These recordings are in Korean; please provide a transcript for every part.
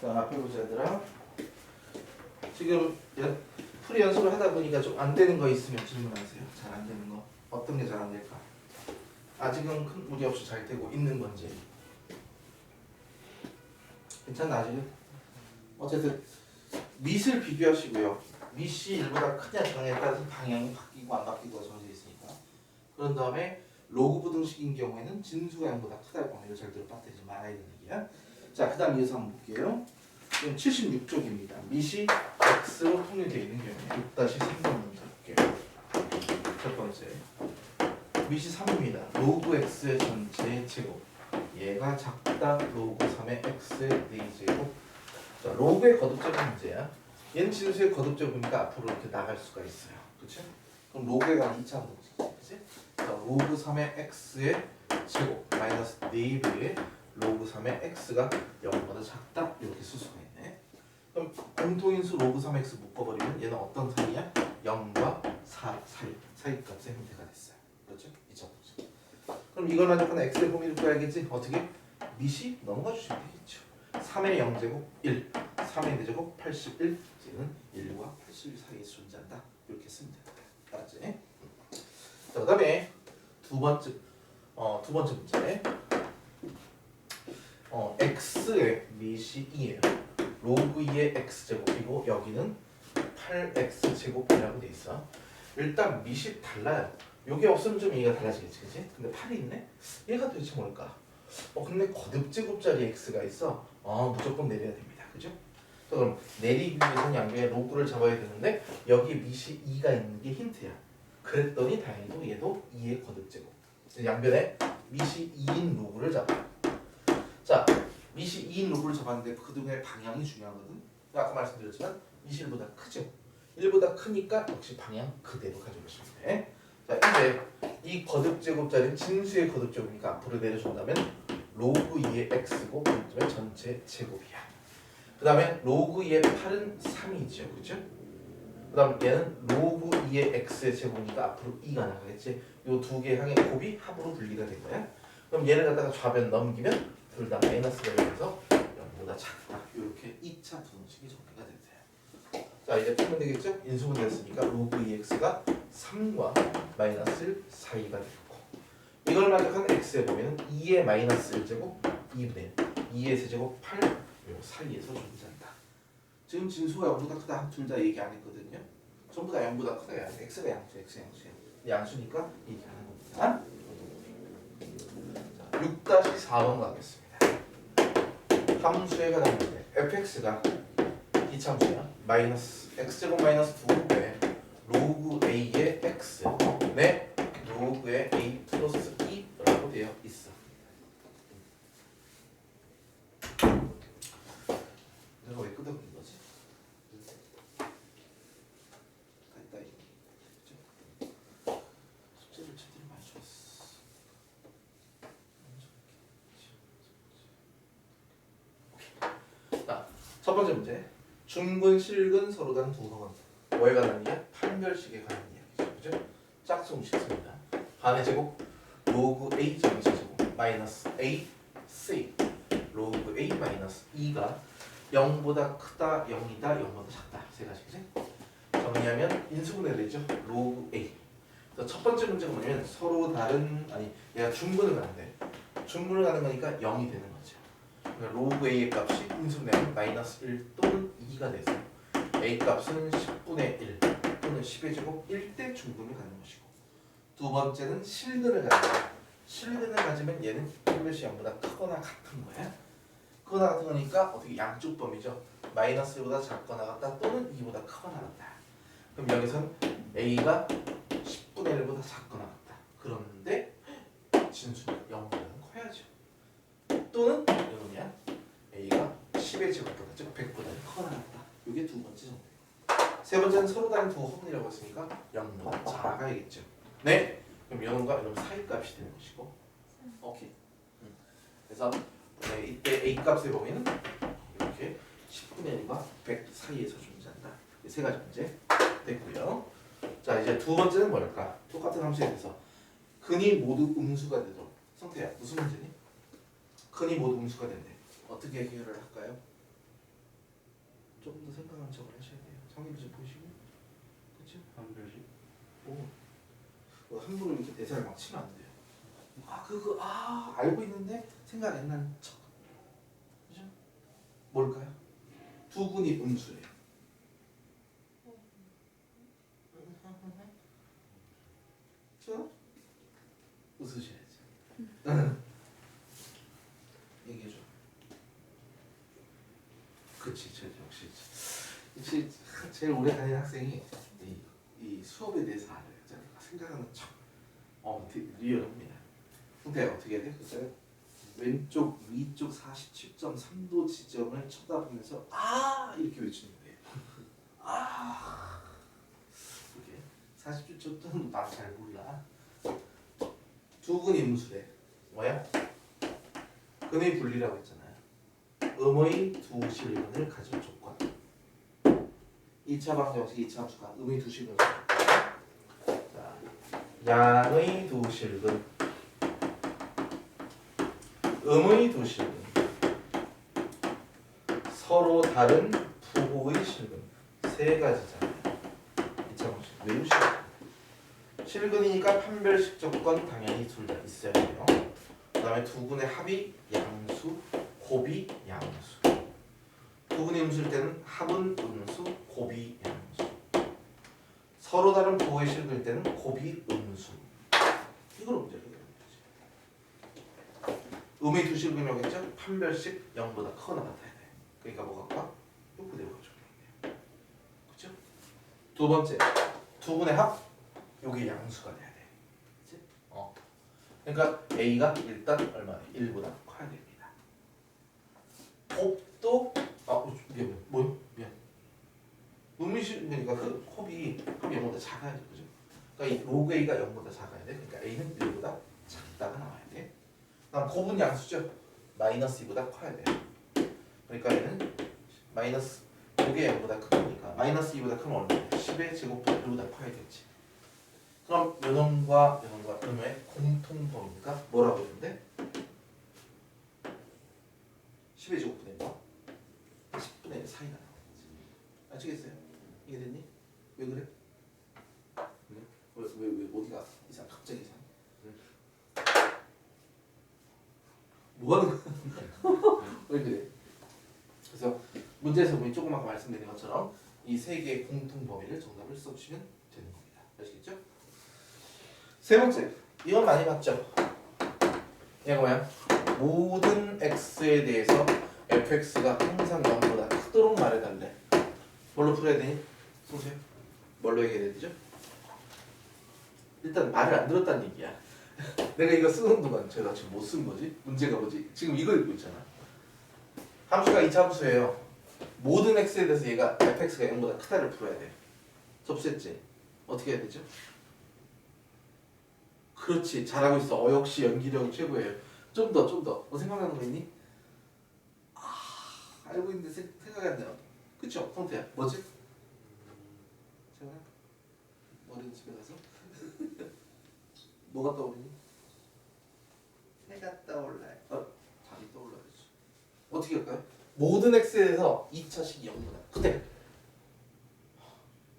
자 앞에 보자 얘들아. 지금 연- 풀이 연습을 하다 보니까 좀 안 되는 거 있으면 질문하세요. 잘 안 되는 거. 어떤 게 잘 안 될까? 아직은 큰 무리 없이 잘 되고 있는 건지. 괜찮나 아직은? 어쨌든 밑을 비교하시고요. 밑이 1보다 크냐 작냐에 따라서 방향이 바뀌고 안 바뀌고 정해져 있으니까. 그런 다음에 로그 부등식인 경우에는 진수가 0보다 크다고 하면 이거 절대로 빠뜨리지 말아야 되는 얘기야 자, 그 다음 이어서 한번 볼게요. 지금 76쪽입니다. 밑이 x로 통일되어 있는 경우에 6-3번 먼저 볼게요. 첫 번째. 밑이 3입니다. 로그 x의 전체 제곱. 얘가 작다 로그 3의 x의 4제곱. 자, 로그의 거듭제곱 문제야. 얘는 진수의 거듭제곱이니까 앞으로 이렇게 나갈 수가 있어요. 그렇죠? 그럼 관한 2차 문제. 그치? 자, 로그 3의 x의 제곱 마이너스 4배의 로그 3의 x가 0보다 작다 이렇게 쓸 수가 있네. 그럼 공통인수 로그 3x 묶어버리면 얘는 어떤 사이야? 0과 4 사이 사이 값의 형태가 됐어요. 그렇죠? 보죠. 그럼 이걸 만족하는 x의 범위를 구해야겠지? 어떻게? 밑이 넘어가 주시면 되겠죠. 3의 0제곱 1, 3의 4제곱 81, 얘는 1과 81 사이에 존재한다. 이렇게 쓰면 된다. 알았지? 자, 그 다음에 두 번째 어, 두 번째 문제. 어, x의 밑이 2예요. 로그 2의 x제곱이고 여기는 8x 제곱이라고 돼 있어. 일단 밑이 달라요. 요게 없으면 좀 얘가 달라지겠지, 그치? 근데 8이 있네? 얘가 도대체 뭘까? 어, 근데 거듭제곱짜리 x가 있어. 어, 무조건 내려야 됩니다. 그죠? 자, 그럼 내리기 위해서는 양변에 로그를 잡아야 되는데 여기 밑이 2가 있는 게 힌트야. 그랬더니 다행히도 얘도 2의 거듭제곱. 양변에 밑이 2인 로그를 잡아. 자, 밑이 2인 로그를 잡았는데 그등의 방향이 중요하거든. 아까 말씀드렸지만 1보다 크죠. 1보다 크니까 역시 방향 그대로 가져가시면 돼. 자, 이제 이 거듭 제곱자리는 진수의 거듭 제곱이니까 앞으로 내려준다면 로그 2의 x고 그다음에 전체 제곱이야. 그 다음에 로그 2의 8은 3이죠. 그죠? 그 다음 얘는 로그 2의 x의 제곱이니까 앞으로 2가 나가겠지. 요 두개 항의 곱이 합으로 분리가 된 거야. 그럼 얘를 갖다가 좌변 넘기면 둘 다 마이너스가 되면서 0보다 작다. 이렇게 2차 분식이 정리가 된대요. 자 이제 풀면 되겠죠? 인수분 됐으니까 로그 2x가 3과 마이너스 4이가 되고 이걸 만족하는 x의 범위는 2의 마이너스 1제곱 2분의 2의 세제곱 8요 사이에서 존재한다. 지금 진수가 0보다 크다 둘 다 얘기 안 했거든요. 전부 다 0보다 크다 야 x가 양수 x 양수야. 양수니까 얘기하는 겁니다. 자, 6-4번 가겠습니다. 함수에 문제. fx가 이참수야. 마이너스 x제곱 마이너스 2배 로그 a의 x 네 로그의 a 플러스 2라고 되어 있어. 내가 왜 끄덕인 거지? 됐다 이거. 그죠? 숙제를 제대로 많이 줬어. 자, 첫 번째 문제. 중근, 실근 서로 두 항은 뭐에 관한 이야? 판별식에 관한 이야기죠. 그죠? 짝퉁 식습니다. 반의 제곱 로그 a 제곱 제곱 마이너스 a c 로그 a 마이너스 2가 0보다 크다, 0이다, 0보다 작다. 세 가지 그지? 정리하면 인수분해 되죠. 로그 a. 첫 번째 문제가 뭐냐면 서로 다른 아니 얘가 중분을 가는데 중분을 가는 거니까 0이 되는 거죠. 로그 a의 값이 인수분해하면 마이너스 1 또는 2가 돼서 a 값은 10분의 1 또는 10의 제곱 1대 중분을 가는 것이고 두 번째는 실근을 거야. 실근을 가지면 얘는 1몇이 0보다 크거나 같은 거야. 크거나 같은 거니까 어떻게 양쪽 범위죠. 마이너스 1보다 작거나 같다 또는 2보다 크거나 같다. 그럼 여기선 a가 10분의 1보다 작거나 같다. 그런데 진수는 0보다는 커야죠. 또는 10의 제곱보다 즉 100보다 커나 같다. 이게 두 번째 정도. 세 번째는 서로 다른 두 허분이라고 했으니까 0보다 작아야겠죠. 네. 그럼 0과 0 사이 값이 되는 것이고. 오케이. 음. 그래서 네, 이때 a 값의 범위는 이렇게 10분의 1과 100 사이에서 존재한다. 이세 가지 문제 됐고요. 자 이제 두 번째는 뭘까? 똑같은 함수에 대해서 근이 모두 음수가 되도록 성태야 무슨 문제니? 근이 모두 음수가 된대. 어떻게 해결을 할까요? 조금 더 생각한 척을 하셔야 돼요. 성립 좀 보시고, 그렇죠? 한별식 오, 뭐 함부로 이렇게 대사를 막 치면 안 돼요. 아 그거 아 알고 있는데 생각 안 나는 척. 그죠? 뭘까요? 두근이 음수예요. 그죠? 웃으셔야지. 얘기해줘. 그치, 저 역시 역시 제일 오래 다니는 학생이 이, 이 수업에 대해서 알아요. 생각하는 척. 어, 리얼합니다. 근데 어떻게 해야 돼? 그죠? 왼쪽 위쪽 47.3도 지점을 쳐다보면서 아 이렇게 외치는 거예요. 아 이게 47.3도 나잘 몰라. 두근 임수래. 뭐야? 근의 분리라고 했잖아요. 음의 두 실근을 가진 조건. 2차 방정식 2차 함수가 음의 두 자, 양의 두 실근 음의 두 실근 서로 다른 부호의 실근 세 가지잖아요. 2차 방식 외우시고 실근이니까 판별식 조건 당연히 둘 다 있어야 돼요. 그 다음에 두 분의 합이 양수, 곱이 양수. 두 분의 음수일 때는 합은 음수, 곱이 양수. 서로 다른 부호의 실근일 때는 곱이 음수. 이걸 문제로 해결하면 되지. 음의 두 실근이라고 했죠? 판별식 0보다 크거나 같아야 돼. 그러니까 뭐가 까? 요 그대로. 그죠? 두 번째, 두 분의 합. 요게 양수가 돼야 돼. 그치? 어. 그러니까 A가 일단 얼마나 1보다 커야 됩니다. 곱도 아 어, 미안 미안 뭐요? 미안. 음이실 그러니까 그 곱이 곱이 0보다 작아야죠, 그죠? 그러니까 이 로그 A가 0보다 작아야 돼. 그러니까 A는 1보다 작다가 나와야 돼. 그다음 곱은 양수죠. 마이너스 2보다 커야 돼. 그러니까 얘는 마이너스 요게 0보다 크니까 마이너스 2보다 크면 얼마야? 10의 제곱보다 1보다 커야 되지. 그럼 요놈과 요놈과 음의 공통 범위가 뭐라고 했는데? 10의 제곱분의 1과 10분의 1 사이가 나오는 거지. 아시겠어요? 이해됐니? 왜 그래? 왜? 왜, 왜, 왜 어디가 이상 갑자기 이상? 뭐 하는 거야? 왜 그래? 그래서 문제에서 보면 조금 아까 말씀드린 것처럼 이 세 개의 공통 범위를 정답을 써주시면 되는 겁니다. 아시겠죠? 세 번째, 이건 많이 봤죠? 얘가 뭐야? 모든 x에 대해서 fx가 항상 0보다 크도록 말해달래. 뭘로 풀어야 되니? 소세요? 뭘로 얘기해야 되죠? 일단 말을 안 들었다는 얘기야. 내가 이거 쓰는 동안 제가 지금 못 쓴 거지? 문제가 뭐지? 지금 이거 읽고 있잖아. 함수가 2차 함수예요. 모든 x에 대해서 얘가 fx가 0보다 크다를 풀어야 돼. 접수했지? 어떻게 해야 되죠? 그렇지 잘하고 있어 어 역시 연기력이 최고예요 좀 더 좀더 뭐 생각나는 거 있니? 아 알고 있는데 생, 생각이 안 나요 그쵸 성태야 뭐지? 제가 머리는 집에 가서? 뭐가 떠오르니? 해가 떠올라요. 어? 답이 떠올라야지. 어떻게 할까요? 모든 x에서 2차식이 0보다. 그때.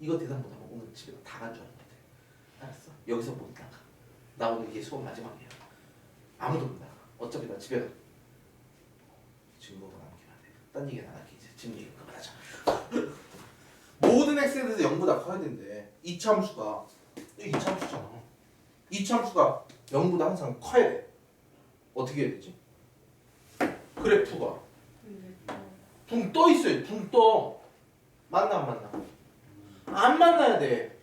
이거 대답 못하면 오늘 집에 다 가져와야 돼 알았어? 여기서 못 나가. 나 오늘 이게 수업 마지막이야. 아무도 못 나가. 어차피 나 집에 가. 증거가 남기면 안돼딴 얘기는 안 할게 이제. 지금 얘기 x에 대해서 0보다 커야 된대. 이참수가. 이참수잖아. 이참수가 0보다 항상 커야 돼. 어떻게 해야 되지? 그래프가. 붕 떠 있어요. 붕떠. 맞나 안 맞나? 안 만나야 돼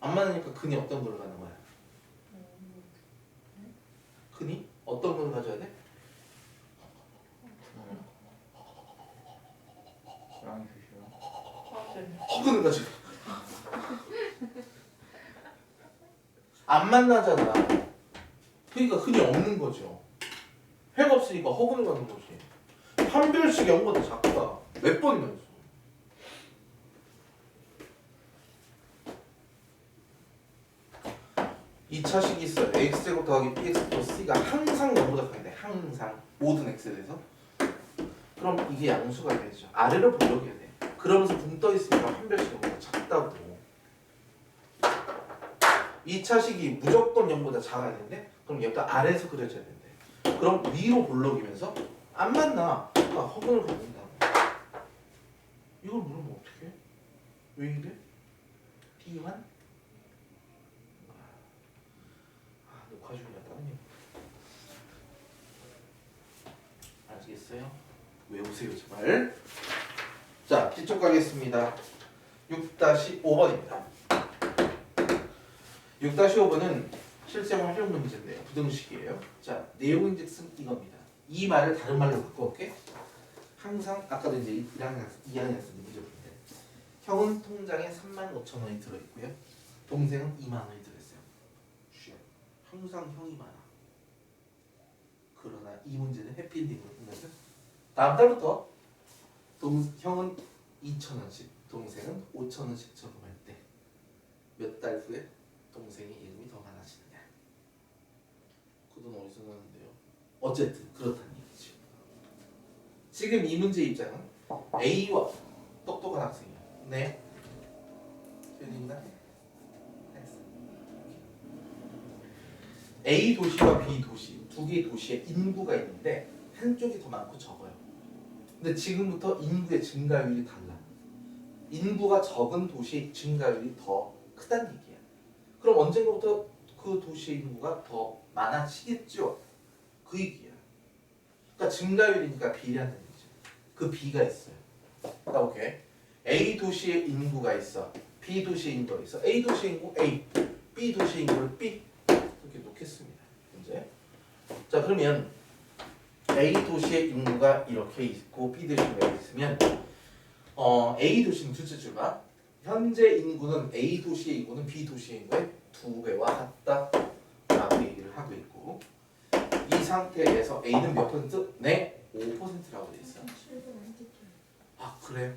안 만나니까 근이 어떤 걸로 가는 거야? 흔히 어떤 걸 가져야 돼? 랑이 주시오 허근을 가지고 안 만나잖아. 그러니까 흔히 없는 거죠. 해가 없으니까 허근을 가는 거지. 판별식 0보다 작다 몇 번이나 했어 이 차식이 있어요. X제곱 더하기 bx 플러스 c가 항상 0보다 커야 돼 항상 모든 x에 대해서. 그럼 이게 양수가 되죠. 아래로 보려고 해야 돼 그러면서 붕 떠 있으니까 판별식이 너무 작다고. 2차 식이 무조건 0보다 작아야 되는데 그럼 얘가 아래에서 그려져야 된대. 그럼 위로 볼록이면서 안 맞나? 그러니까 허근을 갖는다. 이걸 물으면 어떡해? 왜 이래? T1? 아, 녹화 다른 일. 아시겠어요? 외우세요 제발. 자, 뒤쪽 가겠습니다. 6-5번입니다. 6-5번은 실생 활용 문제인데요. 부등식이에요. 자, 내용인즉슨 이겁니다. 이 말을 다른 말로 바꿔볼게. 항상 아까도 이제 1학년 2학년 했는데 문제 보는데 형은 통장에 3만 5천 원이 들어있고요. 동생은 2만 원이 들어있어요. 항상 형이 많아. 그러나 이 문제는 해피엔딩으로 끝나서 다음 달부터 동, 형은 2천 원씩, 동생은 5천 원씩 저금할 때 몇 달 후에 동생의 예금이 더 많아지느냐. 그 돈 어디서 나는데요? 어쨌든 그렇다는 얘기죠. 지금 이 문제 입장은 A와 똑똑한 학생이야. 네. 들린다? A 도시와 B 도시 두 개의 도시에 인구가 있는데 한쪽이 더 많고 적어요. 근데 지금부터 인구의 증가율이 달라. 인구가 적은 도시의 증가율이 더 크다는 얘기야. 그럼 언젠가부터 그 도시의 인구가 더 많아지겠죠. 그 얘기야. 그러니까 증가율이니까 비례한다는 얘기죠. 그 B가 있어요. 자, 오케이. A 도시의 인구가 있어. B 도시의 인구가 있어. A 도시의 인구 A, B 도시의 인구를 B 이렇게 놓겠습니다. 이제 자 그러면 A 도시의 인구가 이렇게 있고 B 도시의 인구가 있으면 어 A 도시는 둘째 줄봐 현재 인구는 A 도시의 인구는 B 도시의 인구의 두 배와 같다라고 얘기를 하고 있고 이 상태에서 A는 몇 퍼센트? 네, 5%라고 돼 있어. 아 그래?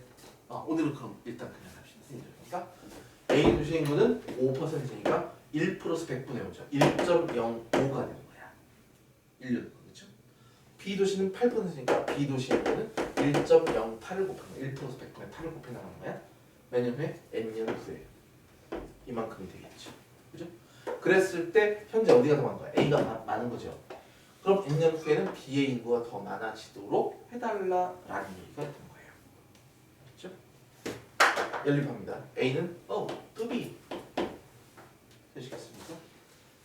아 오늘은 그럼 일단 그냥 합시다. 그러니까 A 도시 인구는 5%니까 1 플러스 100분의 5죠. 1.05가 되는 거야. 1년 그렇죠? B 도시는 8%니까 B 도시 인구는 1.08을 곱하면 1 플러스 100분의 8을 곱해 나가는 거야. 몇년 후에? N년 후에 이만큼이 되겠죠. 그죠? 그랬을 때 현재 어디가 더 많은 거야? A가 마- 많은 거죠. 그럼 N년 후에는 B의 인구가 더 많아지도록 해달라라는 얘기가 된 거예요. 그렇죠? 연립합니다. A는 O, to B. 되시겠습니까?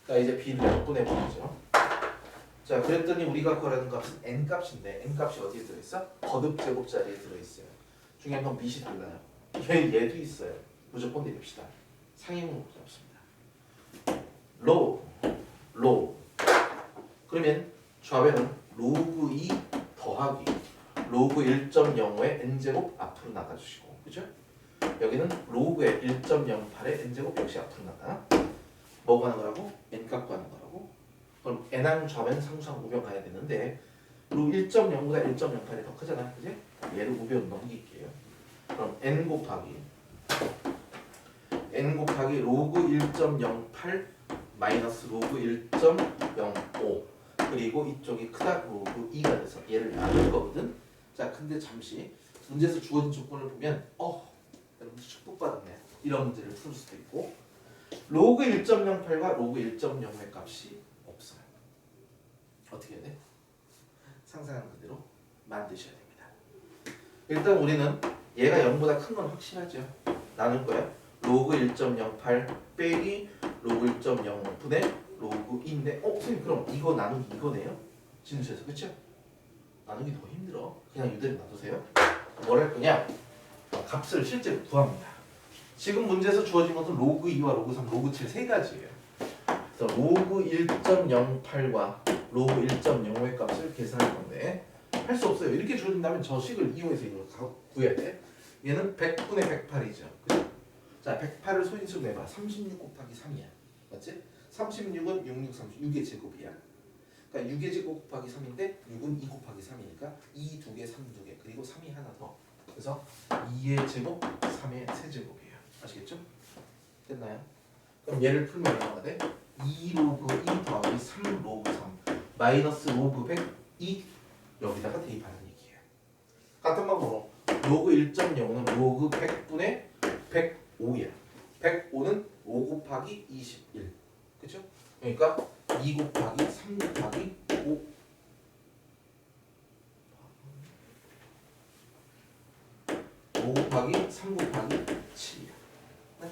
자 이제 B를 약분해 보죠. 자 그랬더니 우리가 구하라는 값은 n 값인데 n 값이 어디에 들어있어? 거듭 제곱 자리에 들어있어요. 중요한 건 밑이 달라요. 얘 얘도 있어요. 무조건 내립시다. 상위문으로 잡습니다. 로우, 로우. 그러면 좌변은 로그 2 더하기 로그 1.05의 n제곱 앞으로 나가주시고 그죠? 여기는 로그의 1.08의 n제곱 역시 앞으로 나가 뭐 가는 거라고? n값 가는 거라고 그럼 n항 좌변 상수항 우변 가야 되는데 로그 1.0보다 1.08이 더 크잖아 그지? 얘를 우변 넘길게요 그럼 n 곱하기 n 곱하기 로그 1.08 마이너스 로그 1.05 그리고 이쪽이 크다 로그 2가 돼서 얘를 나눌 거거든. 자, 근데 잠시 문제에서 주어진 조건을 보면 어, 여러분 축복받았네. 이런 문제를 풀 수도 있고 로그 1.08과 로그 1.05의 값이. 어떻게 해야 돼? 상상하는 그대로 만드셔야 됩니다. 일단 우리는 얘가 0보다 큰 건 확실하죠. 나눌 거야. 로그 1.08 빼기 로그 1.05분의 로그 2인데 어? 선생님 그럼 이거 나누기 이거네요? 진수에서 그쵸? 나누기 더 힘들어 그냥 이대로 놔두세요 뭘 할 거냐? 어, 값을 실제로 구합니다 지금 문제에서 주어진 것은 로그 2와 로그 3, 로그 7 세 가지예요 그래서 로그 1.08과 로그 1.05의 값을 계산할 건데 할 수 없어요 이렇게 주어진다면 저 식을 이용해서 이걸 가- 구해야 돼 얘는 100분의 108이죠 그죠? 자 108을 소인수로 내봐 36 곱하기 3이야 맞지? 36은 66, 30, 6의 제곱이야. 그러니까 6의 제곱 곱하기 3인데 6은 2 곱하기 3이니까 2두 개, 3두 개, 그리고 3이 하나 더. 그래서 2의 제곱, 3의 세제곱이에요. 아시겠죠? 됐나요? 그럼 얘를 풀면 얼마가 돼? 2 로그 2 더하기 3 로그 3 마이너스 로그 100 2 여기다가 대입하는 얘기예요. 같은 방법으로 로그 1.0은 로그 100분의 105이야. 105는 5 곱하기 21. 그쵸? 그러니까 2 곱하기 3 곱하기 5. 오 곱하기 3 곱하기 7이야. 네.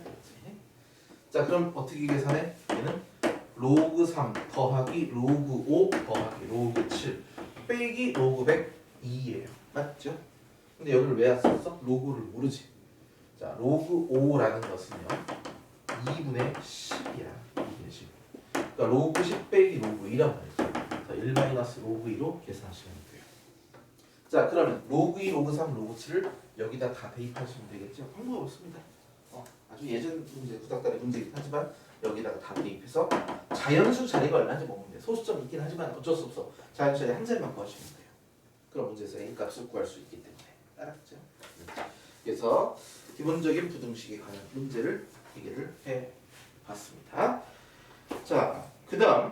자 그럼 어떻게 계산해? 얘는 로그 3 더하기 로그 5 더하기 로그 7 빼기 로그 102예요. 맞죠? 근데 여기를 왜 썼어? 로그를 모르지. 자 로그 5라는 것은요 2분의 10이야. 2분의 10. 그러니까 로그 10 빼기 로그 2란 말이죠. 자, 1 마이너스 로그 2로 계산하시면 돼요. 자 그러면 로그 2, 로그 3, 로그 7을 여기다 다 대입하시면 되겠죠. 방법 없습니다. 어, 아주 예전 문제, 구닥다리 문제이긴 하지만 여기다가 다 대입해서 자연수 자리가 얼마인지 보면 돼. 소수점 있긴 하지만 어쩔 수 없어. 자연수 자리 한 자리만 구하시면 돼요. 그럼 문제에서 A 값을 구할 수 있기 때문에 알았죠? 그래서 기본적인 부등식에 관한 문제를 해결을 해봤습니다. 자, 그다음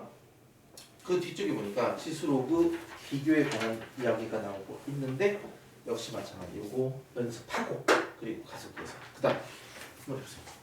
그 뒤쪽에 보니까 지수로그 비교에 관한 이야기가 나오고 있는데 역시 마찬가지. 요거 연습하고 그리고 가속해서 그다음 한번 해보세요.